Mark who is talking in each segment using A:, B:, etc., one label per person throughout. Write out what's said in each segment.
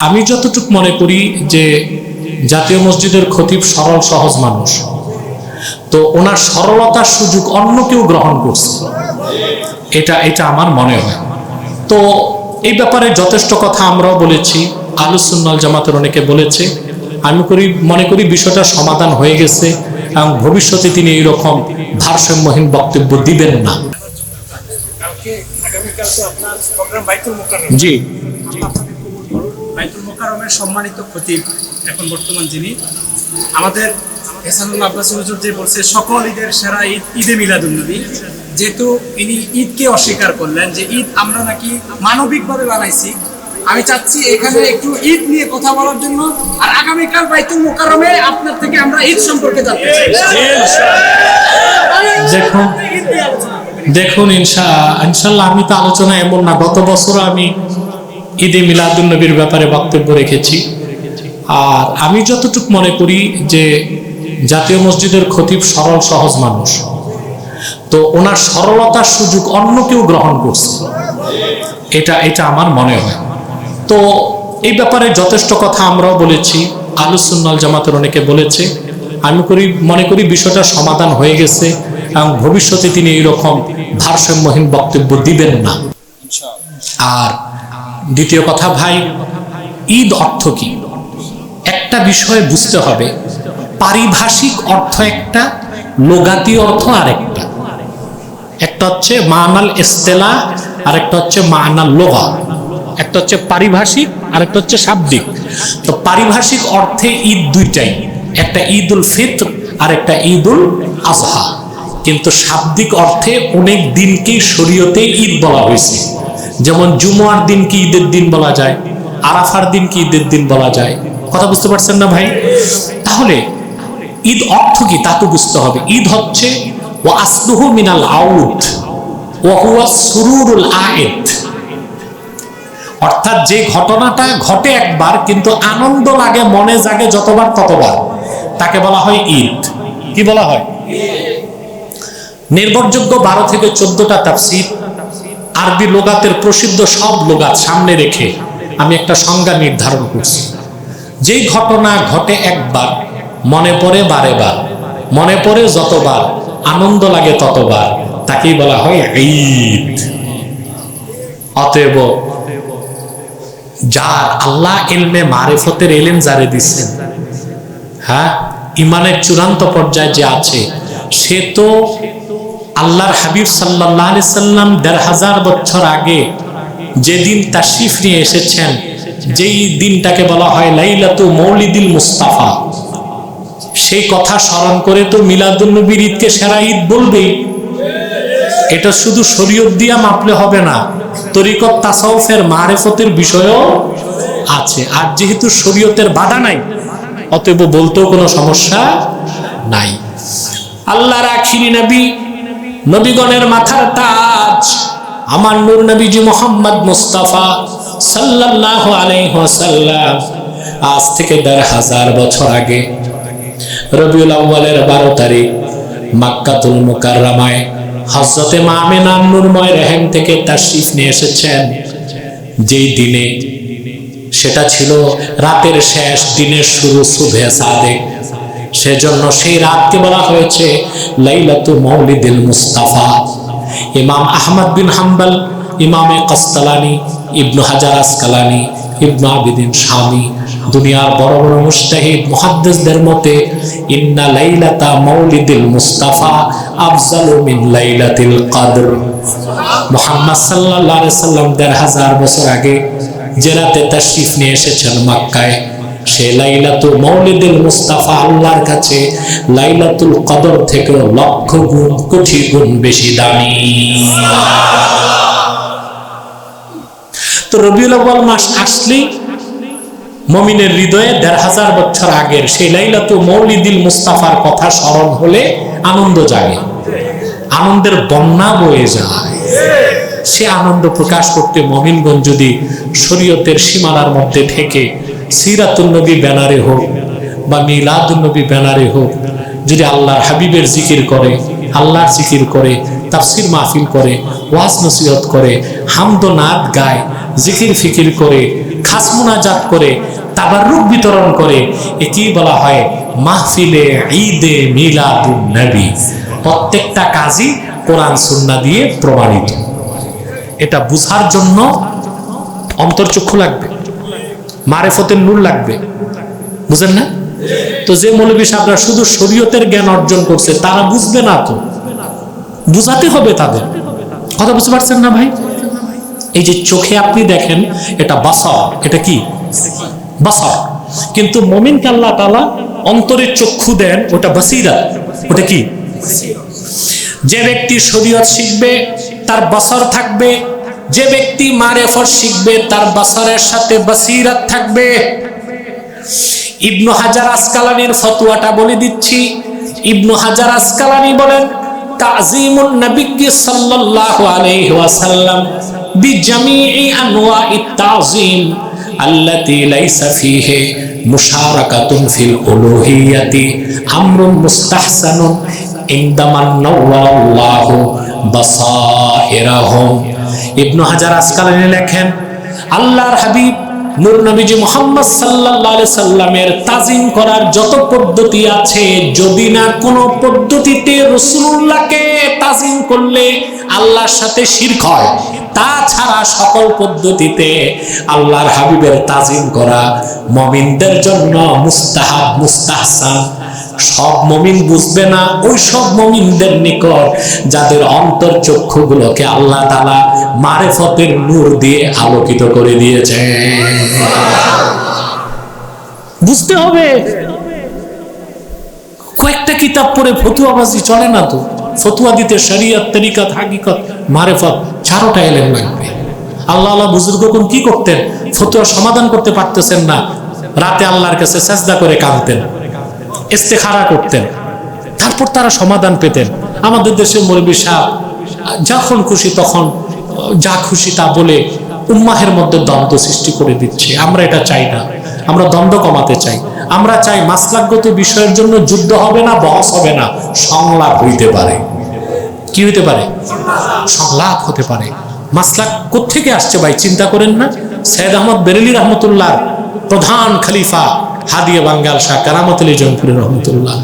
A: আমি যতটুকু মনে করি যে জাতীয় মসজিদের খতিব সরল সহজ মানুষ। তো ওনার সরলতার সুযোগ অন্য কেউ গ্রহণ করছে। এটা এটা আমার মনে হয়। তো এই ব্যাপারে যথেষ্ট কথা আমরাও বলেছি আলুসুন্নাল জামাতের অনেকে বলেছে। আমি করি মনে করি বিষয়টা সমাধান হয়ে গেছে এবং ভবিষ্যতে তিনি এইরকম ভারসাম্যহীন বক্তব্য দিবেন না। জি।
B: বাইতুল সম্মানিত খতিব এখন বর্তমান যিনি, আমাদের এহসানুল আব্বাসী যে বলছে, সকল ঈদের সেরা ঈদ ঈদে মিলাদুন্নবী যেহেতু ইনি ঈদকে অস্বীকার করলেন যে ঈদ আমরা নাকি মানবিকভাবে বানাইছি, আমি চাচ্ছি এখানে একটু ঈদ নিয়ে কথা বলার জন্য, আর আগামীকাল বাইতুল মোকারমে আপনার থেকে আমরা ঈদ সম্পর্কে জানতে চাই
A: দেখুন। দেখুন ইনশা ইনশাল্লাহ আমি তো আলোচনা এমন না, গত বছর আমি ঈদে মিলাদুল নবীর ব্যাপারে বক্তব্য রেখেছি। আর আমি যতটুক মনে করি যে জাতীয় মসজিদের খতিব সরল সহজ মানুষ। তো ওনার সরলতার সুযোগ অন্য কেউ গ্রহণ করছে। এটা এটা আমার মনে হয়। তো এই ব্যাপারে যথেষ্ট কথা আমরাও বলেছি। আলুসুন্নাল জামাতের অনেকে বলেছে। আমি করি মনে করি বিষয়টা সমাধান হয়ে গেছে এবং ভবিষ্যতে তিনি এইরকম ভারসাম্যহীন বক্তব্য দিবেন না। আর দ্বিতীয় কথা, ভাই, ঈদ অর্থ কি? একটা বিষয় বুঝতে হবে, পারিভাষিক অর্থ একটা, লোগাতি অর্থ আরেকটা। একটা হচ্ছে মানাল ইস্তেলা আর একটা হচ্ছে মানাল লোগা। একটা হচ্ছে পারিভাষিক আর একটা হচ্ছে শাব্দিক। তো পারিভাষিক অর্থে ঈদ দুইটাই, একটা ঈদ উল ফিত্র আর একটা ঈদ উল আজহা। কিন্তু শাব্দিক অর্থে অনেক দিনকেই শরীয়তে ঈদ বলা হয়েছে। যেমন জুমার দিন কি ঈদের দিন বলা যায়, আরাফার দিন কি ঈদের দিন বলা যায়, কথা বুঝতে পারছেন না ভাই? তাহলে ঈদ অর্থ কি তা তো বুঝতে হবে। ঈদ হচ্ছে ও আসলুহু মিনাল আউদ সুরুরুল আয়েদ। অর্থাৎ যে ঘটনাটা ঘটে একবার, কিন্তু আনন্দ লাগে, মনে জাগে যতবার ততবার। তাকে বলা হয় ঈদ। কি বলা হয়? নির্ভরযোগ্য বারো থেকে চোদ্দটা তাফসির আরবি লোগাতের প্রসিদ্ধ সব লোগাত সামনে রেখে আমি একটা সংজ্ঞা নির্ধারণ করছি। যেই ঘটনা ঘটে একবার, মনে পড়ে বারে বার মনে পড়ে যতবার, আনন্দ লাগে ততবার, তাকেই বলা হয় ঈদ। অতএব, যার আল্লাহ এলমে মারেফতের এলেম যারে দিচ্ছেন হ্যাঁ ইমানের চূড়ান্ত পর্যায়ে যে আছে, সে তো আল্লাহর হাবিব সাল্লাহ সাল্লাম দেড় হাজার বছর আগে যেদিন তাশরিফ নিয়ে এসেছেন, যেই দিনটাকে বলা হয় লাইলাতু মৌলিদিল মুস্তাফা। সেই কথা স্মরণ করে তো মিলাদুন্নবীর ঈদকে সেরা ঈদ বলবেই। এটা শুধু শরীয়ত দিয়া মাপলে হবে না, তরিকত তাসাউফের মারেফতের বিষয়ও আছে। আর যেহেতু শরীয়তের বাধা নাই, অতএব বলতেও কোনো সমস্যা নাই। আল্লাহর আখিরি নবী নবীগণের মাথার তাজ। আমার নূর নবীজি মোহাম্মদ মুস্তাফা সাল্লাল্লাহু আলাইহি ওয়াসাল্লাম আজ থেকে দেড় হাজার বছর আগে রবিউল আউ্বালের বারো তারিখ মাক্কাতুল মুকাররামায় হজরতে মামেনা নূরময় রেহেম থেকে তাশরিফ নিয়ে এসেছেন। যেই দিনে সেটা ছিল রাতের শেষ দিনের শুরু সুভে সাদেক। সেজন্য সেই রাতকে বলা হয়েছে লাইলাতু মৌলিদিল মুস্তাফা। ইমাম আহমদ বিন হাম্বল, ইমামে কস্তালানি ইবনু হাজার আসকালানি, ইবনু আবিদিন স্বামী দুনিয়ার বড় বড় মুস্তাহিদ, মুহাদ্দিসদের মতে, ইন্না লাইলাতা মৌলিদিল মুস্তাফা আফজালু মিন লাইলাতিল কদর। মুহাম্মদ সাল্লাল্লাহু আলাইহি সাল্লাম দেড় হাজার বছর আগে যে রাতে তাশরিফ নিয়ে এসেছেন মক্কায় সে লাইলাতুল মৌলিদুল মুস্তাফা আল্লাহর কাছে লাইলাতুল কদর থেকে লক্ষ গুণ, কোটি গুণ বেশি দামি। তো রবিউল আউয়াল মাস আসলেই মমিনের হৃদয়ে দেড় হাজার বছর আগের সেই লাইলাতু মৌলিদিল মুস্তাফার কথা স্মরণ হলে আনন্দ জাগে। আনন্দের বন্যা বয়ে যায়। সে আনন্দ প্রকাশ করতে মমিনগঞ্জ যদি শরীয়তের সীমানার মধ্যে থেকে সিরাতুন্নবী ব্যানারে হোক বা মিলাদুন্নবী ব্যানারে হোক, যদি আল্লাহর হাবিবের জিকির করে, আল্লাহর জিকির করে, তাফসির মাহফিল করে, ওয়াজ নসিহত করে, হামদ নাদ গায়, জিকির ফিকির করে, খাস মুনাজাত করে তাবারুক বিতরণ করে এটি বলা হয় মাহফিলে ঈদে মিলাদুন নবী। প্রত্যেকটা কাজই কোরআন সুন্না দিয়ে প্রমাণিত। এটা বুঝার জন্য অন্তর্চক্ষু লাগবে। মারেফতের নূর লাগবে। বুঝেন না? তো যে মৌলবী সাহেবরা শুধু শরীয়তের জ্ঞান অর্জন করছে, তারা বুঝবে না তো। বুঝাতে হবে তাদের। কথা বুঝতে পারছেন না ভাই? এই যে চোখে আপনি দেখেন, এটা বাসর এটা কি? বাসর কিন্তু মমিনকে আল্লাহ তালা অন্তরের চক্ষু দেন, ওটা বাসিরা। ওটা কি? যে ব্যক্তি শরীয়ত শিখবে, তার বসর থাকবে যে ব্যক্তি মারেফত শিখবে, তার বসরের সাথে বাসিরাত থাকবে। ইবনু হাজার আসকালানির ফতুয়াটা বলে দিচ্ছি। ইবনু হাজার আসকালানি বলেন, তাজিমুন নবিয়্যি সাল্লাল্লাহু আলাইহি ইবনু হাজার আসকালানি লেখেন, আল্লাহর হাবিব নূর নবীজি মোহাম্মদ আলাইহি সাল্লামের তাজিম করার যত পদ্ধতি আছে, যদি না কোনো পদ্ধতিতে রাসূলুল্লাহকে তাজিম করলে আল্লাহর সাথে শিরক হয়, তাছাড়া সকল পদ্ধতিতে আল্লাহর হাবিবের তাজিম করা মমিনদের জন্য মুস্তাহাব, মুস্তাহসান। সব মমিন বুঝবে না, ওই সব মমিনদের নিকট, যাদের অন্তর চক্ষুগুলোকে আল্লাহ তালা মারেফতের নূর দিয়ে আলোকিত করে দিয়েছে। বুঝতে হবে। কয়েকটা কিতাব পড়ে ফতুয়াবাজি চলে না তো? ফতুয়া দিতে শরিয়ত, তরিকত, হাকিকত, মারেফত চারোটা এলেন লাগবে। আল্লাহ আল্লাহ বুজুর্গ কোন কি করতেন? ফতুয়া সমাধান করতে পারতেছেন না। রাতে আল্লাহর কাছে চেষ্টা করে কাঁদতেন। ইস্তেখারা করতেন। তারপর তারা সমাধান পেতেন। আমাদের দেশের মৌলবী সাহ যখন খুশি তখন, যা খুশি তা বলে উম্মাহের মধ্যে দ্বন্দ্ব সৃষ্টি করে দিচ্ছে। আমরা এটা চাই না। আমরা দ্বন্দ্ব কমাতে চাই। আমরা চাই মাসলাগত বিষয়ের জন্য যুদ্ধ হবে না, বহস হবে না, সংলাপ হইতে পারে। কি হইতে পারে? সংলাপ হতে পারে। মাসলাক কোথেকে আসছে ভাই, চিন্তা করেন না? সৈয়দ আহমদ বেরেলি রহমতুল্লাহ প্রধান খলিফা হাদিয়া বাঙ্গাল শাহ কারামত আলী জয়পুরি রহমতুল্লাহ,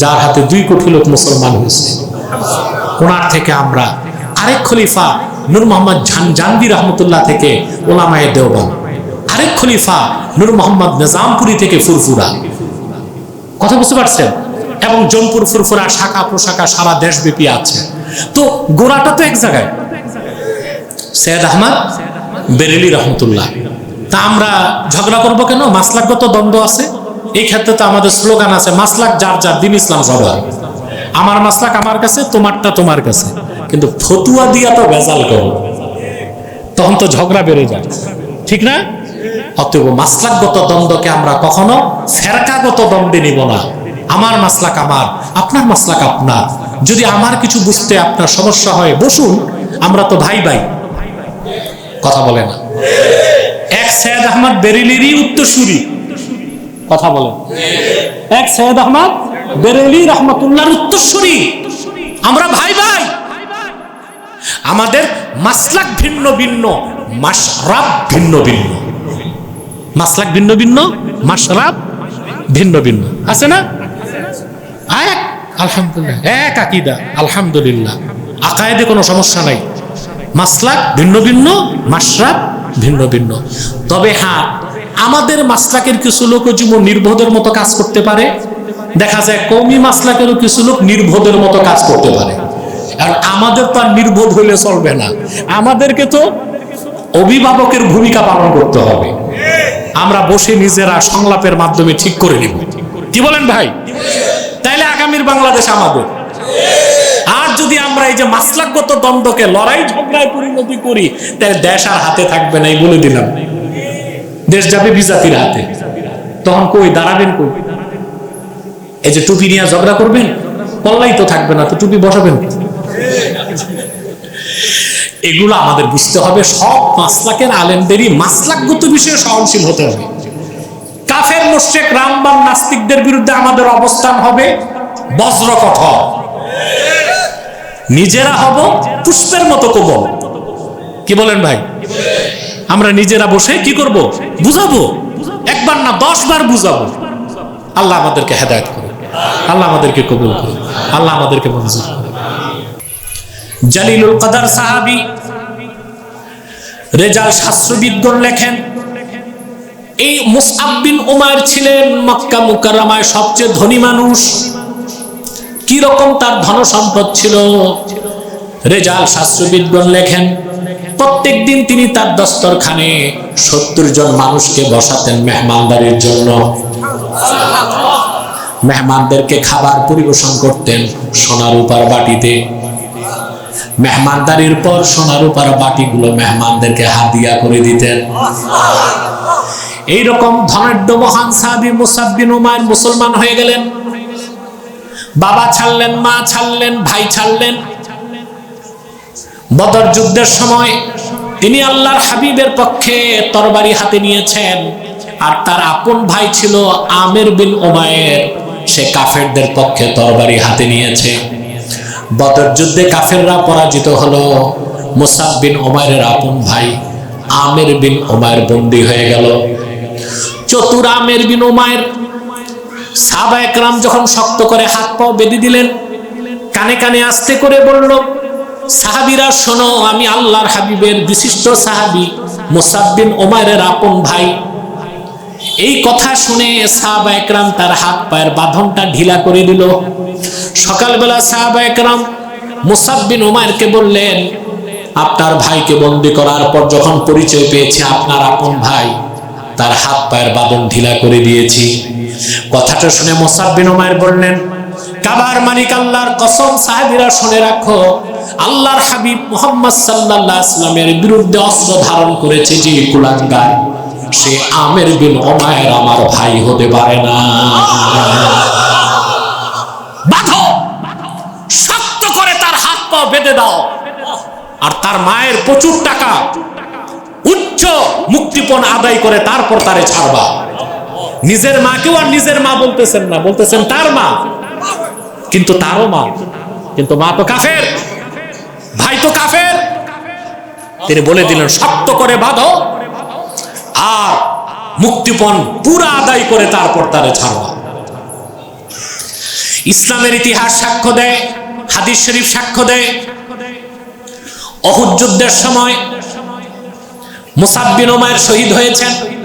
A: যার হাতে দুই কোটি লোক মুসলমান হয়েছে। ওনার থেকে আমরা আরেক খলিফা নূর মোহাম্মদ জানবি রহমতুল্লাহ থেকে ওলামায় দেওবান আরেক খলিফা নূর মোহাম্মদ নিজামপুরি থেকে ফুরফুরা। কথা বুঝতে পারছেন? এবং জনপুর ফুরফুরা শাখা প্রশাখা সারা দেশব্যাপী আছে। তো গোড়াটা তো এক জায়গায়। সৈয়দ আহমদ বেরেলি রহমতুল্লাহ। তা আমরা ঝগড়া করব কেন? মাসলাকগত দ্বন্দ্ব আছে। এই ক্ষেত্রে তো আমাদের স্লোগান আছে, মাসলাক যার যার, দিন ইসলাম সবার। আমার মাসলাক আমার কাছে, তোমারটা তোমার কাছে। কিন্তু ফতুয়া দিয়া তো ভেজাল করো তখন তো ঝগড়া বেড়ে যায়। ঠিক না? অতএব মাসলাকগত দ্বন্দ্বকে আমরা কখনো ফেরকাগত দ্বন্দ্বে নিব না। আমার মাসলাক আমার, আপনার মাসলাক আপনার। যদি আমার কিছু বুঝতে আপনার সমস্যা হয়, বসুন, আমরা তো ভাই ভাই কথা বলে না। এক সৈয়দ আহমদ বেরেলিরই উত্তরসূরি। কথা বলেন। এক সৈয়দ আহমদ বেরেলি রহমতুল্লাহর উত্তরসূরি। আমরা ভাই ভাই। আমাদের মাসলাক ভিন্ন ভিন্ন মাসরাব ভিন্ন ভিন্ন। মাসলাক ভিন্ন ভিন্ন মাসরাব ভিন্ন ভিন্ন। আছে না? এক, আলহামদুলিল্লাহ। এক আকিদা, আলহামদুলিল্লাহ। আকায়েদে কোনো সমস্যা নাই। মাসলাক ভিন্ন ভিন্ন মাসরাব ভিন্ন ভিন্ন। তবে হ্যাঁ আমাদের মাসলাকের কিছু লোক যেমন নির্বোধের মতো কাজ করতে পারে। দেখা যায় কৌমি মাসলাকেরও কিছু লোক নির্বোধের মতো কাজ করতে পারে। আর আমাদের তো আর নির্বোধ হইলে চলবে না। আমাদেরকে তো অভিভাবকের ভূমিকা পালন করতে হবে। আমরা বসে নিজেরা সংলাপের মাধ্যমে ঠিক করে নিব। কি বলেন ভাই? তাইলে আগামীর বাংলাদেশ আমাদের। যদি আমরা এই যে মাসলাকগত দ্বন্দ্বকে, লড়াই ঝগড়ায় পরিণতি করি, তাহলে দেশ আর হাতে থাকবে না, এই বলে দিলাম। দেশ যাবে বিজাতির হাতে। তখন কই, দাঁড়াবেন কই? এই যে টুপি নিয়ে ঝগড়া করবেন? পল্লাই তো থাকবে না, তো টুপি বসাবেন এগুলো আমাদের বুঝতে হবে, সব মাসলাকের আলেমদেরই মাসলাকগত বিষয়ে সহনশীল হতে হবে। কাফের মোশেক, রামবান নাস্তিকদের বিরুদ্ধে আমাদের অবস্থান হবে বজ্র কঠোর নিজেরা হব পুষ্পের মতো কোমল। কি বলেন ভাই? আমরা নিজেরা বসে কি করব? বুঝাবো? একবার না দশ বার বুঝাবো। আল্লাহ আমাদেরকে হেদায়ত করুন আল্লাহ আমাদেরকে কবুল করুন আল্লাহ আমাদেরকে মঞ্জুর করুন জালিলুল কাদার সাহাবি রেজাল শাস্ত্রবিদগণ লেখেন, এই মুসআব বিন উমায়ের ছিলেন মক্কা মুকাররমায় সবচেয়ে ধনী মানুষ। কি রকম তার ধন সম্পদ ছিল? রেজাল শাস্ত্রবিদগণ লেখেন প্রত্যেক দিন তিনি তার দস্তরখানে সত্তর জন মানুষকে বসাতেন মেহমানদারির জন্য। মেহমানদেরকে খাবার পরিবেশন করতেন সোনার উপার বাটিতে। মেহমানদারির পর সোনার উপার বাটিগুলো মেহমানদেরকে হাদিয়া করে দিতেন। এইরকম ধনাঢ্য মহান সাহাবি মুসাব্বিন উমায়ের মুসলমান হয়ে গেলেন। বাবা ছাড়লেন, মা ছাড়লেন, ভাই ছাড়লেন। বদর যুদ্ধের সময় তিনি আল্লাহর হাবিবের পক্ষে তরবারি হাতে নিয়েছেন, আর তার আপন ভাই ছিল আমের বিন ওমায়ের সে কাফেরদের পক্ষে তরবারি হাতে নিয়েছে। বদর যুদ্ধে কাফেররা পরাজিত হলো। মুসাব বিন ওমায়ের আপন ভাই আমের বিন ওমায়ের বন্দী হয়ে গেল। চতুর আমের বিন ওমায়ের সাহাবা একরাম যখন শক্ত করে হাত পাও বেঁধে দিলেন, কানে কানে আস্তে করে বলল, সাহাবিরা, শোনো, আমি আল্লাহর হাবিবের বিশিষ্ট সাহাবি, মুসাব্বিন ওমারের আপন ভাই। এই কথা শুনে সাহাবা একরাম তার হাত পায়ের বাঁধনটা ঢিলা করে দিল। সকালবেলা সাহাবা একরাম মুসাব্বিন ওমারকে বললেন, আপনার ভাইকে বন্দি করার পর যখন পরিচয় পেয়েছে, আপনার আপন ভাই, তার হাত পায়ের বাঁধন ঢিলা করে দিয়েছি। কথাটা শুনে মোসাব্বিন ওমায়ের বললেন, কাবার মালিক আল্লাহর কসম, সাহেবিরা শুনে রাখো, আল্লাহর হাবিব মোহাম্মদ আলাইহি ইসলামের বিরুদ্ধে অস্ত্র ধারণ করেছে যে কুলাঙ্গার। সে আমের বিন ওমায়ের আমার ভাই হতে পারে না। বাঁধো, শক্ত করে তার হাত পা বেঁধে দাও, আর তার মায়ের প্রচুর টাকা উচ্চ মুক্তিপণ আদায় করে তারপর তারে ছাড়বা। নিজের মাকেও আর নিজের মা বলতেছেন না। বলতেছেন তার মা। কিন্তু তারও মা। কিন্তু মা তো কাফের। ভাই তো কাফের। তিনি বলে দিলেন, শক্ত করে বাঁধো আর মুক্তিপণ পুরা আদায় করে তারপর তারে ছাড়বা ইসলামের ইতিহাস সাক্ষ্য দেয়, হাদিস শরীফ সাক্ষ্য দেয়। অহুদ যুদ্ধের সময় মুসাব্বিন ওমায়ের শহীদ হয়েছেন।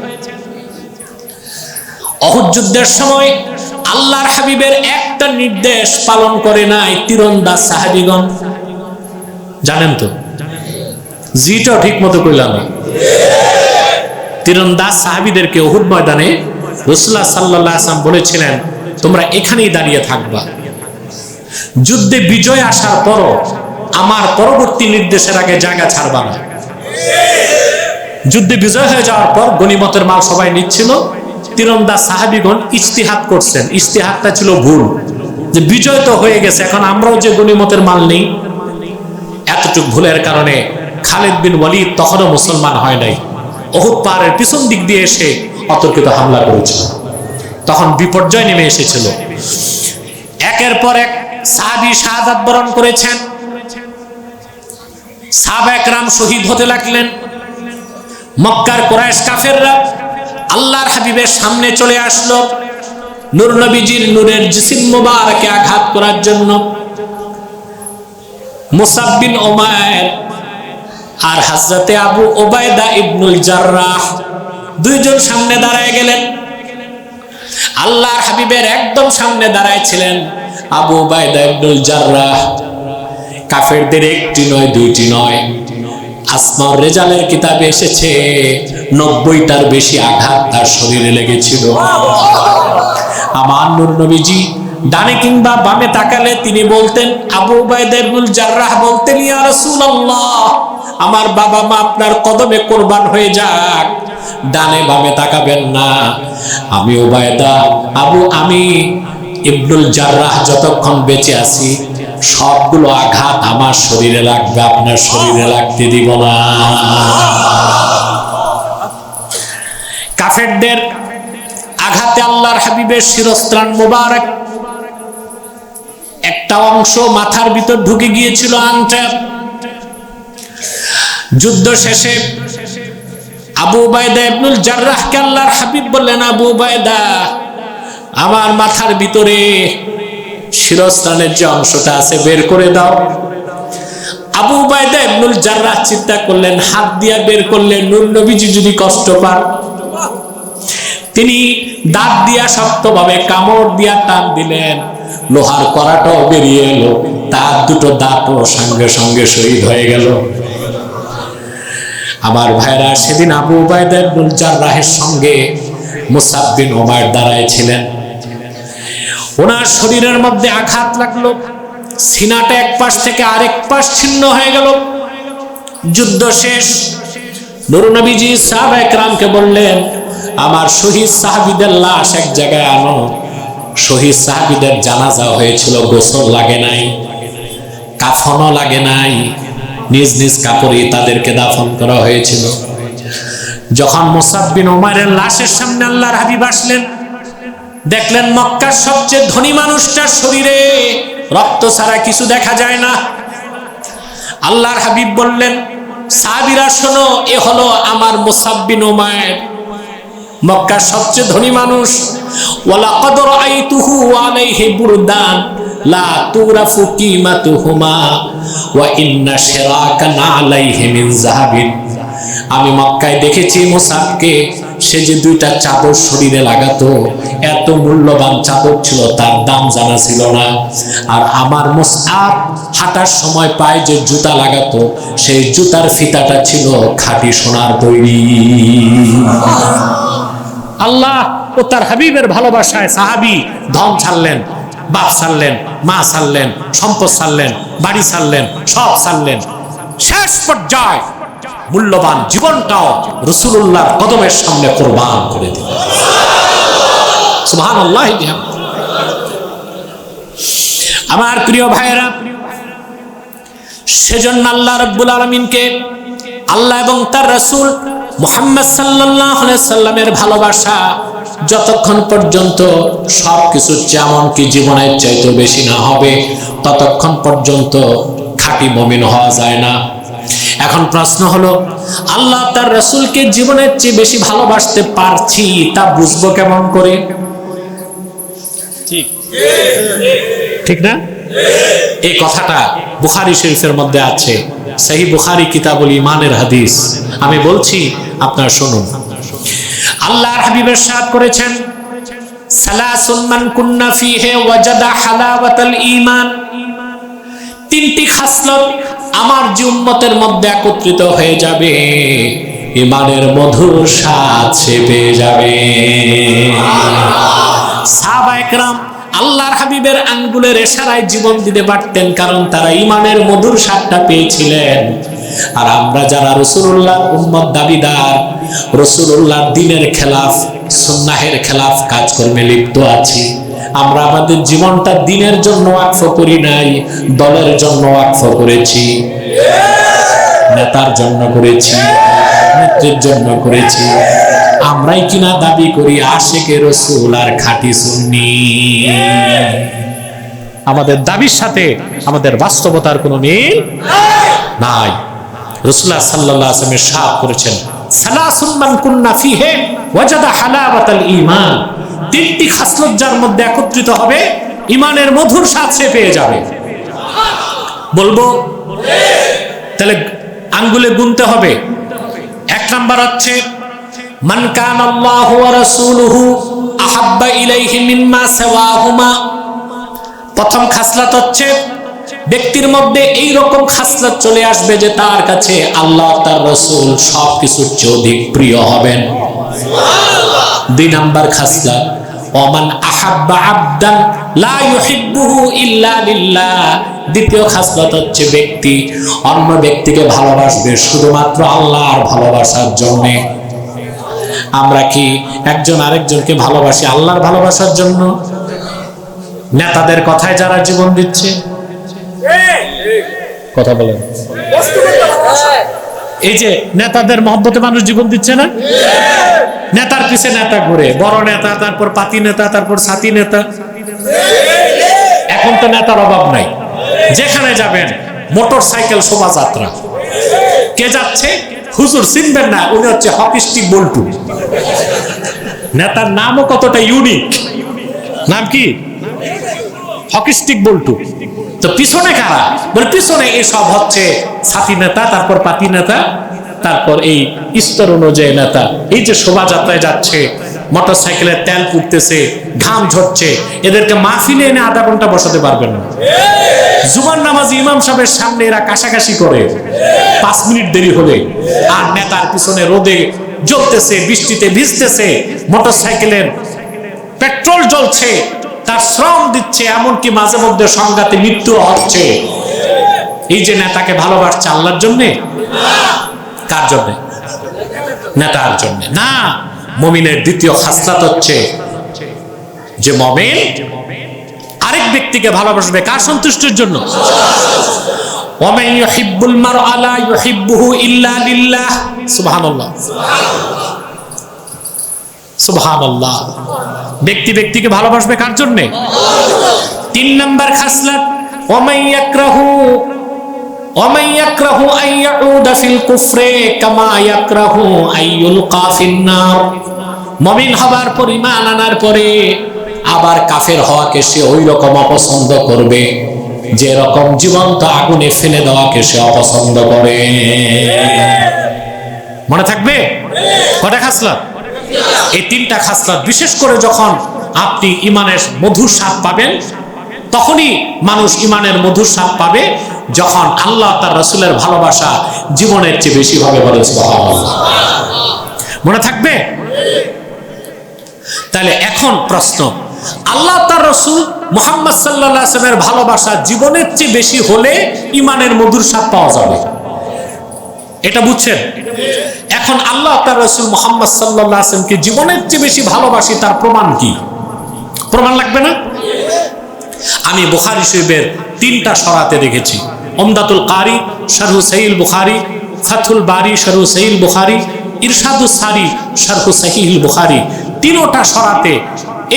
A: অহুদ যুদ্ধের সময় আল্লাহর হাবিবের একটা নির্দেশ পালন করে নাই তীরন্দাজ সাহাবিগণ। জানেন তো? জিটাও ঠিক মতো কইলাম। তীরন্দাজ সাহাবিদেরকে অহুদ ময়দানে রসুল্লাহ সাল্লাহ আসলাম বলেছিলেন, তোমরা এখানেই দাঁড়িয়ে থাকবা। যুদ্ধে বিজয় আসার পরও আমার পরবর্তী নির্দেশের আগে জায়গা ছাড়বা না। যুদ্ধে বিজয় হয়ে যাওয়ার পর গনিমতের মাল সবাই নিচ্ছিল। তীরন্দাজ সাহাবিগণ ইস্তিহাত করছেন। ইস্তিহাতটা ছিল ভুল। যে বিজয় তো হয়ে গেছে, এখন আমরাও যে গনিমতের মাল নেই, এতটুক ভুলের কারণে খালেদ বিন ওয়ালিদ তখনও মুসলমান হয় নাই। অহুদ পাহাড়ের পিছন দিক দিয়ে এসে অতর্কিত হামলা করেছিল। তখন বিপর্যয় নেমে এসেছিল। একের পর এক সাহাবি শাহাদাত বরণ করেছেন। সাহাবা একরাম শহীদ হতে লাগলেন। মক্কার কোরআশ কাফেররা আল্লাহর হাবিবের সামনে চলে আসলো। নূর নবীজির নূরের জিসিম মুবারকে আঘাত করার জন্য। মুসাব্বিন ওমায়ের আর হাজরতে আবু ওবায়দা ইবনুল জাররাহ দুইজন সামনে দাঁড়ায় গেলেন। আল্লাহর হাবিবের একদম সামনে দাঁড়ায় ছিলেন আবু ওবায়দা ইবনুল জাররাহ। কাফেরদের একটি নয়, দুইটি নয়। আসমার রেজালের কিতাবে এসেছে, নব্বইটার বেশি আঘাত তার শরীরে লেগেছিল। আমার নূর নবীজি ডানে কিংবা বামে তাকালে তিনি বলতেন, আবু উবাইদুল জাররাহ বলতেন আমার বাবা মা আপনার কদমে কোরবান হয়ে যাক। ডানে বামে তাকাবেন না। আমি উবায়দা, আবু আমি ইবনুল জাররাহ যতক্ষণ বেঁচে আছি, সবগুলো আঘাত আমার শরীরে লাগবে, আপনার শরীরে লাগতে দিব না। কাফেরদের আঘাতে আল্লাহর হাবিবের শিরস্ত্রাণ মোবারক। একটা অংশ মাথার ভিতর ঢুকে গিয়েছিল আংটা যুদ্ধ শেষে আবু বায়দা ইবনুল জার্রাহকে আল্লাহর হাবিব বললেন, আবু বায়দা আমার মাথার ভিতরে শিরস্থানের যে অংশটা আছে, বের করে দাও। আবু বায়দা ইবনুল জার্রাহ চিন্তা করলেন, হাত দিয়া বের করলেন নূর নবীজি যদি কষ্ট পান। তিনি দাঁত দিয়া শক্তভাবে কামড় দিয়া টান দিলেন। লোহার করাটাও বেরিয়ে এলো। তার দুটো দাঁতও সঙ্গে সঙ্গে শহীদ হয়ে গেল। আমার ভাইরা, সেদিন আবু উবায়দা ইবনুল জাররাহের সঙ্গে মুসাব বিন ওমার দাঁড়ায় ছিলেন। ওনার শরীরের মধ্যে আঘাত লাগল, সিনাটা এক পাশ থেকে আরেক পাশ ছিন্ন হয়ে গেল। যুদ্ধ শেষ। নুরনবীজি সাহাব একরামকে বললেন, আমার শহীদ সাহাবিদের লাশ এক জায়গায় আনো। শহীদ সাহাবিদের জানাজা হয়েছিল, গোসল লাগে নাই, কাফনও লাগে নাই, নিজ নিজ কাপড়ে তাদেরকে দাফন করা হয়েছিল। যখন মোসাব্বিন ওমারের লাশের সামনে আল্লাহর হাবিব আসলেন দেখলেন মক্কার সবচেয়ে ধনী মানুষটার শরীরে রক্ত ছাড়া কিছু দেখা যায় না। আল্লাহর হাবিব বললেন সাবিরা শোনো, এ হলো আমার মোসাব্বিন ওমায়ের মক্কার সবচেয়ে ধনী মানুষ। ওয়ালা কদর আইতুহু আলাইহি বুরদান, লা তুরাফু কিমাতুহুমা, ওয়া ইন্না শিরাকা না আলাইহি মিন যাহাবিন। আমি মক্কায় দেখেছি মুসাবকে। সে যে দুইটা চাদর শরীরে লাগাতো, এত মূল্যবান চাদর ছিল, তার দাম জানা ছিল না। আর আমার মুসাব হাঁটার সময় পায়ে যে জুতা লাগাতো, সেই জুতার ফিতাটা ছিল খাঁটি সোনার তৈরি। আল্লাহ ও তার হাবিবের ভালোবাসায় সাহাবি ধন ছাড়লেন, বাপ ছাড়লেন, মা ছাড়লেন, সম্পদ ছাড়লেন, বাড়ি ছাড়লেন, সব ছাড়লেন। শেষ পর্যায়ে মূল্যবান জীবনটাও রসুল্লাহর কদমের সামনে কোরবান করে দিল। আল্লাহ। আমার প্রিয় ভাইয়েরা, সেজন্য আল্লাহ রব্বুল আলমিনকে আল্লাহ এবং তার রসুল মোহাম্মদ সাল্লাহ সাল্লামের ভালোবাসা যতক্ষণ পর্যন্ত সব কিছু যেমন কি জীবনের চাইতে বেশি না হবে, ততক্ষণ পর্যন্ত খাঁটি মমিন হওয়া যায় না। এখন প্রশ্ন হলো আল্লাহ তার রসুলকে জীবনের চেয়ে বেশি ভালোবাসতে পারছি তা বুঝব কেমন করে?
B: ঠিক।
A: ঠিক না? এই কথাটা বুখারি শরীফের মধ্যে আছে। সেই বুখারি কিতাবুল ইমানের হাদিস। আমি বলছি আপনার শুনুন। আল্লাহর হাবিবের সাথ করেছেন সালাসুন মান কুন্না ফিহে ওয়াজাদা হালাওয়াতাল ঈমান। তিনটি খাসলত আমার জুম্মতের মধ্যে একত্রিত হয়ে যাবে। ইমানের মধুর স্বাদ সে পেয়ে যাবে। আল্লাহর হাবিবের আঙ্গুলের এশারায় জীবন দিতে পারতেন, কারণ তারা ইমানের মধুর স্বাদটা পেয়েছিলেন। আর আমরা যারা রসুল্লাহ উম্মত দাবিদার রসুল্লাহ দিনের খেলাফ, সুন্নাহের খেলাফ কাজকর্মে লিপ্ত আছি। আমরা আমাদের জীবনটা দিনের জন্য ওয়াকফ করি নাই, দলের জন্য ওয়াকফ করেছি। নেতার জন্য করেছি। নেত্রের জন্য করেছি। আমরাই কিনা দাবি করি, আশেকে রসুল আর খাঁটি সুন্নি। আমাদের দাবির সাথে আমাদের বাস্তবতার কোনো মিল নাই। রসুল্লাহ আলাইহি ওয়াসাল্লাম সাফ করেছেন তিনটি মধ্যে একত্রিত হবে ইমানের মধুর সে পেয়ে যাবে। বলব? তাহলে আঙ্গুলে গুনতে হবে। এক নাম্বার হচ্ছে আহাব্বা ইলাইহি প্রথম খাসলাত হচ্ছে ব্যক্তির মধ্যে এই রকম খাসলাত চলে আসবে যে তার কাছে আল্লাহ, তার রসুল সব কিছুর চেয়ে অধিক প্রিয় হবেন। দুই নাম্বার খাসলাত, ওমান আহাব্বা আবদান লা ইউহিব্বুহু ইল্লা লিল্লাহ। দ্বিতীয় খাসলাত হচ্ছে ব্যক্তি অন্য ব্যক্তিকে ভালোবাসবে শুধুমাত্র আল্লাহর ভালোবাসার জন্য। আমরা কি একজন আরেকজনকে ভালোবাসি আল্লাহর ভালোবাসার জন্য? নেতাদের কথায় যারা জীবন দিচ্ছে। কথা বলেন। এই যে নেতাদের মহব্বতে মানুষ জীবন দিচ্ছে না? নেতার পিছে নেতা ঘুরে, বড় নেতা, তারপর পাতি নেতা, তারপর সাথী নেতা। এখন তো নেতার অভাব নাই। যেখানে যাবেন, মোটর সাইকেল শোভাযাত্রা। কে যাচ্ছে? হুজুর চিনবেন না, উনি হচ্ছে হকিস্টিক বল্টু। নেতার নামও কতটা ইউনিক নাম কি? হকিস্টিক বল্টু। তো পিছনে কারা? বলে পিছনে এসব হচ্ছে সাথী নেতা, তারপর পাতি নেতা, তারপর এই স্তর অনুযায়ী নেতা। এই যে শোভাযাত্রায় যাচ্ছে মোটর সাইকেলের তেল পুড়তেছে, ঘাম ঝরছে, এদেরকে মাহফিলে এনে আধা ঘণ্টা বসাতে পারবেন না। জুমার নামাজ ইমাম সাহেবের সামনে এরা কাশাকাশি করে। পাঁচ মিনিট দেরি হলে আর নেতার পিছনে রোদে জ্বলতেছে, বৃষ্টিতে ভিজতেছে মোটর সাইকেলের পেট্রোল জ্বলছে। তার শ্রম দিচ্ছে, এমনকি মাঝে মধ্যে সংঘাতে মৃত্যু হচ্ছে। এই যে নেতাকে ভালোবাসছে আল্লাহর জন্যে? কার জন্যে? নেতার জন্য। না, মমিনের দ্বিতীয় খাসলাত হচ্ছে যে মমিন আরেক ব্যক্তিকে ভালোবাসবে। কার সন্তুষ্টির জন্য? ওয়ামান ইউহিব্বুল মারআ লা ইউহিব্বুহু ইল্লা লিল্লাহ। সুবহানাল্লাহ সুবহানাল্লাহ। ব্যক্তি ব্যক্তিকে ভালোবাসবে কার জন্য? তিন নাম্বার খাসলাত ওয়ামান ইয়াকরাহু ওয়ামান ইয়াকরাহু আন ইয়াউদা ফিল কুফরে কামা ইয়াকরাহু আন ইউলকা ফিন নার। মুমিন হবার পর ঈমান আনার পরে আবার কাফের হওয়াকে সে ওই রকম অপছন্দ করবে। যে রকম জীবন্ত আগুনে ফেলে দেওয়াকে সে অপছন্দ করে। মনে থাকবে? কটা খাসলাত? এই তিনটা খাসলাত বিশেষ করে যখন আপনি ইমানের মধুর স্বাদ পাবেন, তখনই মানুষ ইমানের মধুর স্বাদ পাবে যখন আল্লাহ তার রসুলের ভালোবাসা জীবনের চেয়ে বেশি হবে বলে মনে থাকবে? তাহলে এখন প্রশ্ন, আল্লাহ তার রসুল মোহাম্মদ সাল্লামের ভালোবাসা জীবনের চেয়ে বেশি হলে ইমানের মধুর স্বাদ পাওয়া যাবে? এটা বুঝছেন? এখন আল্লাহ তার রসুল মোহাম্মদ সাল্লাহ আসলামকে জীবনের চেয়ে বেশি ভালোবাসি, তার প্রমাণ কি? প্রমাণ লাগবে না? আমি বুখারি শরীফের তিনটা সরাতে দেখেছি। ওমদাতুল কারি, শারহু সাইল বুখারি ফাথুল বারি, শারহু সাইল বুখারি, ইরশাদুস সারি, শারহু সাহিল বুখারি। তিনোটা সরাতে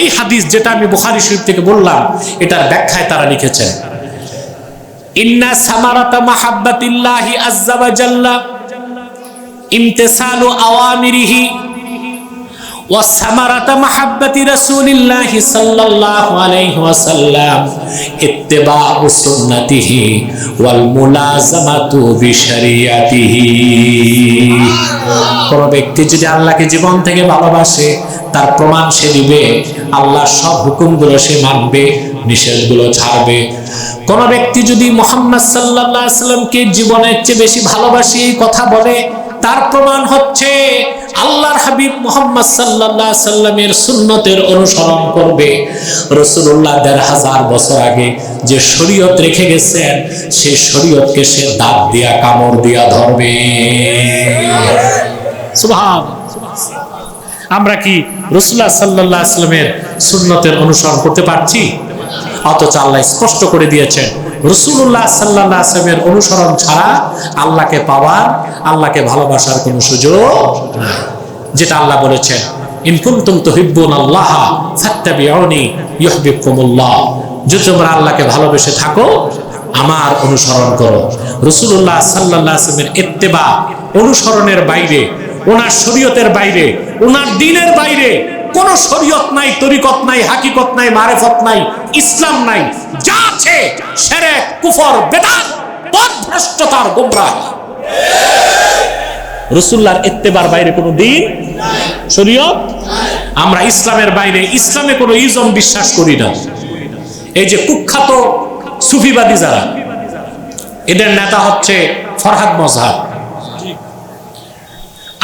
A: এই হাদিস যেটা আমি বুখারি শরীফ থেকে বললাম, এটার ব্যাখ্যায় তারা লিখেছেন। ইন্না সামারাতা মাহাব্বাতিল্লাহি আজ্জা ওয়া জাল্লা ইমতেসালু আওয়ামিরিহি ওয়াসামারাতা মাহাব্বাতি রাসূলিল্লাহ সাল্লাল্লাহু আলাইহি ওয়াসাল্লাম ইত্তিবাউ সুন্নতিহি ওয়াল মুলাযামাতু বিশরিয়াতিহি। কোন ব্যক্তি যদি আল্লাহকে জীবন থেকে ভালোবাসে, তার প্রমাণ সে দিবে আল্লাহ সব হুকুমগুলো সে মানবে, নিষেধগুলো ছাড়বে। কোন ব্যক্তি যদি মোহাম্মদ সাল্লাহ সাল্লামকে জীবনের চেয়ে বেশি ভালোবাসি, এই কথা বলে তার প্রমাণ হচ্ছে আল্লাহর হাবিব মোহাম্মদ সাল্লাহ সাল্লামের সুন্নতের অনুসরণ করবে। রসুল্লাহ দেড় হাজার বছর আগে যে শরীয়ত রেখে গেছেন, সে শরীয়তকে সে দাঁত দিয়া, কামড় দিয়া ধরবে। আমরা কি রসুল্লাহ সাল্লাহ আসলামের সুন্নতের অনুসরণ করতে পারছি? অথচ আল্লাহ স্পষ্ট করে দিয়েছেন রসুল্লাহ সাল্লাহ আসলামের অনুসরণ ছাড়া আল্লাহকে পাওয়ার, আল্লাহকে ভালোবাসার কোনো সুযোগ যেটা আল্লাহ বলেছেন আল্লাহ আল্লাহকে ভালোবেসে থাকো, আমার অনুসরণ করো। রসুল্লাহ সাল্লাহ আসলামের অনুসরণের বাইরে, ওনার শরীয়তের বাইরে, ওনার দিনের বাইরে কোন শরীয়ত নাই, তরিকত নাই, হাকিকত নাই, মারেফত নাই, ইসলাম নাই। যা আছে সেরে কুফর, বেদাত পথভ্রষ্টতার গোমরাহ। রসুল্লাহর ইত্তেবার বাইরে কোনো দিন শরীয়ত আমরা ইসলামের বাইরে, ইসলামে কোনো ইজম বিশ্বাস করি না। এই যে কুখ্যাত সুফিবাদী যারা, এদের নেতা হচ্ছে ফরহাদ মজহার।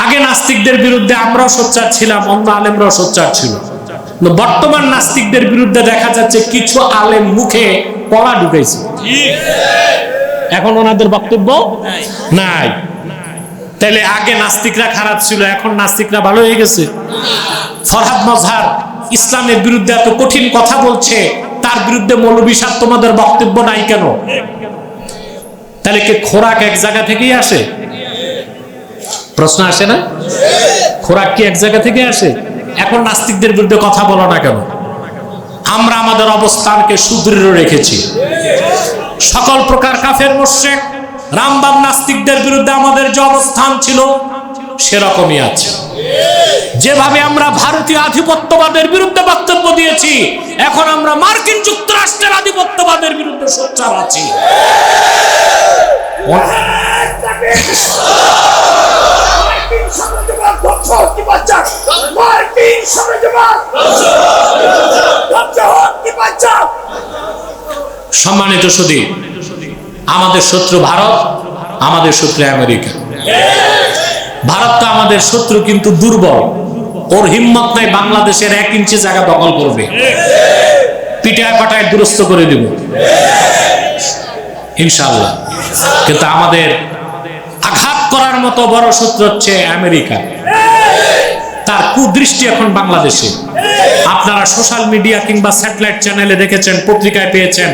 A: আগে নাস্তিকদের বিরুদ্ধে আমরাও সোচ্চার ছিলাম, অন্য আলেমরাও সোচ্চার ছিল। বর্তমান নাস্তিকদের বিরুদ্ধে দেখা যাচ্ছে কিছু আলেম মুখে কলা ঢুকাইছে এখন ওনাদের বক্তব্য নাই। তাহলে আগে নাস্তিকরা খারাপ ছিল, এখন নাস্তিকরা ভালো হয়ে গেছে। ফরহাদ মজহার ইসলামের বিরুদ্ধে এত কঠিন কথা বলছে, তার বিরুদ্ধে মৌলবী সাহেব তোমাদের বক্তব্য নাই কেন? তাহলে কি খোরাক এক জায়গা থেকেই আসে? প্রশ্ন আসে না? খোরাক কি এক জায়গা থেকে আসে? এখন নাস্তিকদের বিরুদ্ধে কথা বলো না কেন? আমরা আমাদের অবস্থানকে সুদৃঢ় রেখেছি। সকল প্রকার কাফের মোশেক, রামবাম নাস্তিকদের বিরুদ্ধে আমাদের যে অবস্থান ছিল, সেরকমই আছে। যেভাবে আমরা ভারতীয় আধিপত্যবাদের বিরুদ্ধে বক্তব্য দিয়েছি, এখন আমরা মার্কিন যুক্তরাষ্ট্রের আধিপত্যবাদের বিরুদ্ধে সোচ্চার আছি।
C: মার্কিন সাম্রাজ্যবাদ ধ্বংস হতে পারছে মার্কিন সাম্রাজ্যবাদ ধ্বংস হতে পারছে
A: সম্মানিত সুদী, আমাদের শত্রু ভারত, আমাদের শত্রু আমেরিকা। ভারত তো আমাদের শত্রু কিন্তু দুর্বল। ওর হিম্মত নাই বাংলাদেশের এক ইঞ্চি জায়গা দখল করবে। পিটায় পাটায় দুরস্ত করে দিব। ইনশাল্লাহ কিন্তু আমাদের আঘাত করার মতো বড় শত্রু হচ্ছে আমেরিকা। তার কুদৃষ্টি এখন বাংলাদেশে। আপনারা সোশ্যাল মিডিয়া কিংবা স্যাটেলাইট চ্যানেলে দেখেছেন, পত্রিকায় পেয়েছেন।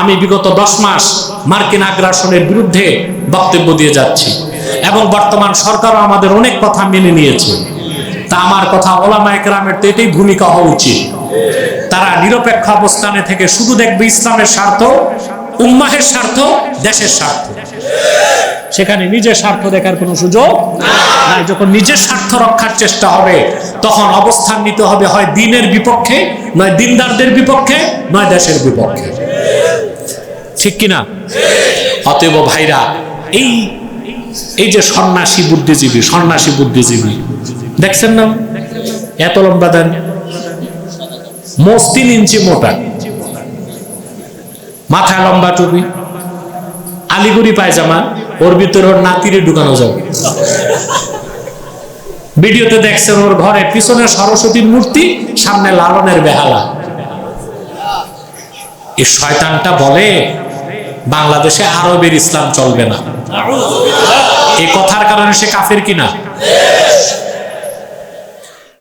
A: আমি বিগত দশ মাস মার্কিন আগ্রাসনের বিরুদ্ধে বক্তব্য দিয়ে যাচ্ছি। এবং বর্তমান সরকারও আমাদের অনেক কথা মেনে নিয়েছে। তা আমার কথা ওলামা একরামের তো এটাই ভূমিকা হওয়া উচিত। তারা নিরপেক্ষ অবস্থানে থেকে শুধু দেখবে ইসলামের স্বার্থ উম্মাহের স্বার্থ, দেশের স্বার্থ। সেখানে নিজের স্বার্থ দেখার কোনো সুযোগ নাই। যখন নিজের স্বার্থ রক্ষার চেষ্টা হবে, তখন অবস্থান নিতে হবে হয় দিনের বিপক্ষে, নয় দিনদারদের বিপক্ষে, নয় দেশের বিপক্ষে। ঠিক কিনা? অতএব ভাইরা, এই এই যে সন্ন্যাসী বুদ্ধিজীবী সন্ন্যাসী বুদ্ধিজীবী, দেখছেন না? এত লম্বা দেন। মোস তিন ইঞ্চি মোটা। মাথায় লম্বা টুপি, আলিগুড়ি পায়জামা, ওর ভিতরে ওর নাতিরে ঢুকানো যাবে। ভিডিওতে দেখছেন ওর ঘরে পিছনে সরস্বতীর মূর্তি, সামনে লালনের বেহালা। এই শয়তানটা বলে, বাংলাদেশে আরবের ইসলাম চলবে না। এই কথার কারণে সে কাফের কিনা?